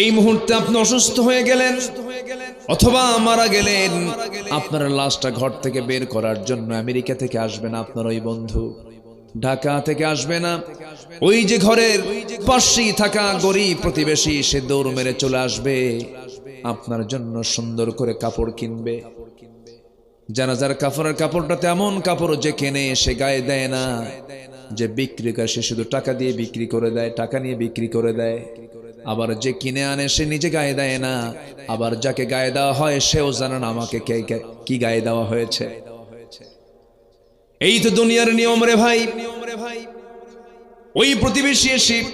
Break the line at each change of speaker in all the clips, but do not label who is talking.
এই মুহূর্তে আপনি অসুস্থ হয়ে গেলেন, অথবা মারা গেলেন। আপনার লাশটা ঘর থেকে বের করার জন্য আমেরিকা থেকে আসবে না আপনার ওই বন্ধু। ঢাকা থেকে আসবে না। ওই যে ঘরের পাশেই থাকা গরিব প্রতিবেশী, সে দৌড় মেরে চলে আসবে। আপনার জন্য সুন্দর করে কাপড় কিনবে। জানাজার কাপড়ের কাপড়টা তেমন কাপড় যে কেনে, সে গায়ে দেয় না। যে বিক্রি করে, সে শুধু টাকা দিয়ে বিক্রি করে দেয়, টাকা নিয়ে বিক্রি করে দেয়। আবার যে কিনে আনে সে নিজে গায়ে দেয় না। আবার যাকে গায়ে দেওয়া হয় সেও জানে না আমাকে কে কে- গায়ে দেওয়া হয়েছে। এই তো দুনিয়ার নিয়ম রে ভাই। ওই প্রতিবেশী এসে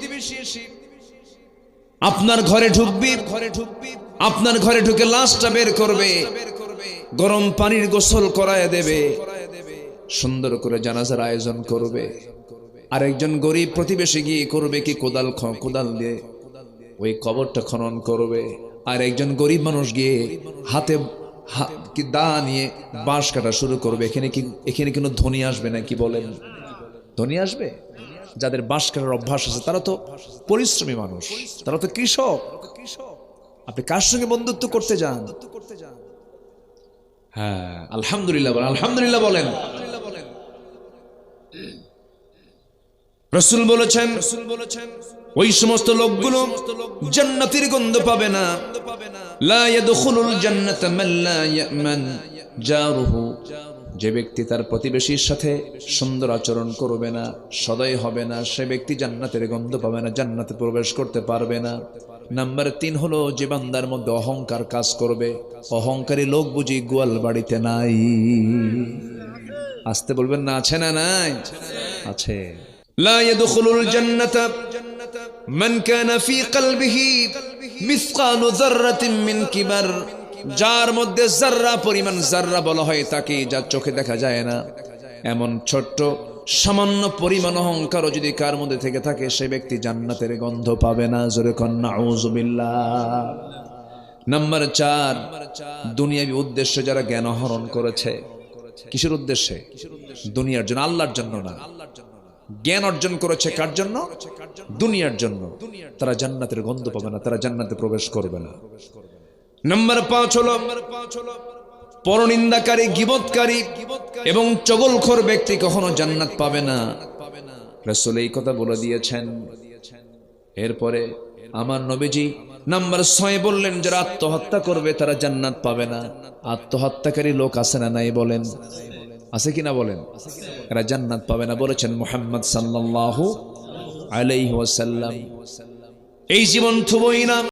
আপনার ঘরে ঢুকবি ঘরে ঢুকবি, আপনার ঘরে ঢুকে লাশটা বের করবে, গরম পানির গোসল করায় দেবে, সুন্দর করে জানাজার আয়োজন করবে। আরেকজন গরিব প্রতিবেশী গিয়ে করবে কি কোদাল খ- কোদাল দিয়ে ওই কবরটা খনন করবে। আর একজন গরিব মানুষ গিয়ে হাতে কি দা নিয়ে বাঁশ কাটা শুরু করবে। এখানে কি, এখানে কোনো ধনী আসবে না কি বলেন? ধনী আসবে? যাদের বাঁশ কাটার অভ্যাস আছে, তারা তো পরিশ্রমী মানুষ। তারা তো কৃষক। আপনি কার সঙ্গে বন্ধুত্ব করতে যান? হ্যাঁ আলহামদুলিল্লাহ বলেন আলহামদুলিল্লাহ বলেন। রসুল বলেছেন রসুল বলেছেন ওই সমস্ত লোকগুলো জান্নাতের গন্ধ পাবে না। লা ইয়াদখুলুল ইয়ামান। যে ব্যক্তি তার প্রতিবেশীর সাথে সুন্দর আচরণ করবে না, সদয় হবে না, সে ব্যক্তি জান্নাতের গন্ধ পাবে না, জান্নাতে প্রবেশ করতে পারবে না। নাম্বার তিন হলো যে বান্দার মধ্যে অহংকার কাজ করবে। অহংকারী লোক বুঝি গোয়াল বাড়িতে নাই। আসতে বলবেন না, আছে না নাই? আছে। লা ইয়াদখুলুল জান্নাতা من كان في قلبه مثقال যাররাতিন من كبر যার মধ্যে জাররা পরিমাণ জাররা বলা হয় তাকে যা চোখে দেখা যায় না। এমন ছোট্ট, সামান্য পরিমাণ অহংকারও যদি কার মধ্যে থেকে থাকে, সে ব্যক্তি জান্নাতের গন্ধ পাবে না। জোরে বিল্লাহ। নাম্বার চার, দুনিয়াবি উদ্দেশ্যে যারা জ্ঞান আহরণ করেছে, কিসের উদ্দেশ্যে? দুনিয়ার জন্য, আল্লাহর জন্য না। আল্লাহর জন্য জ্ঞান অর্জন করেছে কার জন্য? দুনিয়ার জন্য। তারা জান্নাতের গন্ধ পাবে না, তারা জান্নাতে প্রবেশ করবে না। নাম্বার পাঁচ হলো পরনিন্দাকারী, গিবৎকারী এবং চগলখোর ব্যক্তি কখনো জান্নাত পাবে না। রসুল এই কথা বলে দিয়েছেন। এরপরে আমার নবীজি নাম্বার ছয় বললেন, যারা আত্মহত্যা করবে তারা জান্নাত পাবে না। আত্মহত্যাকারী লোক আছে না নাই বলেন। আছে কিনা বলেন? এরা জান্নাত পাবে না বলেছেন মোহাম্মদ সাল্লাল্লাহু আলাইহি ওয়াসাল্লাম। এই জীবন থুবই না।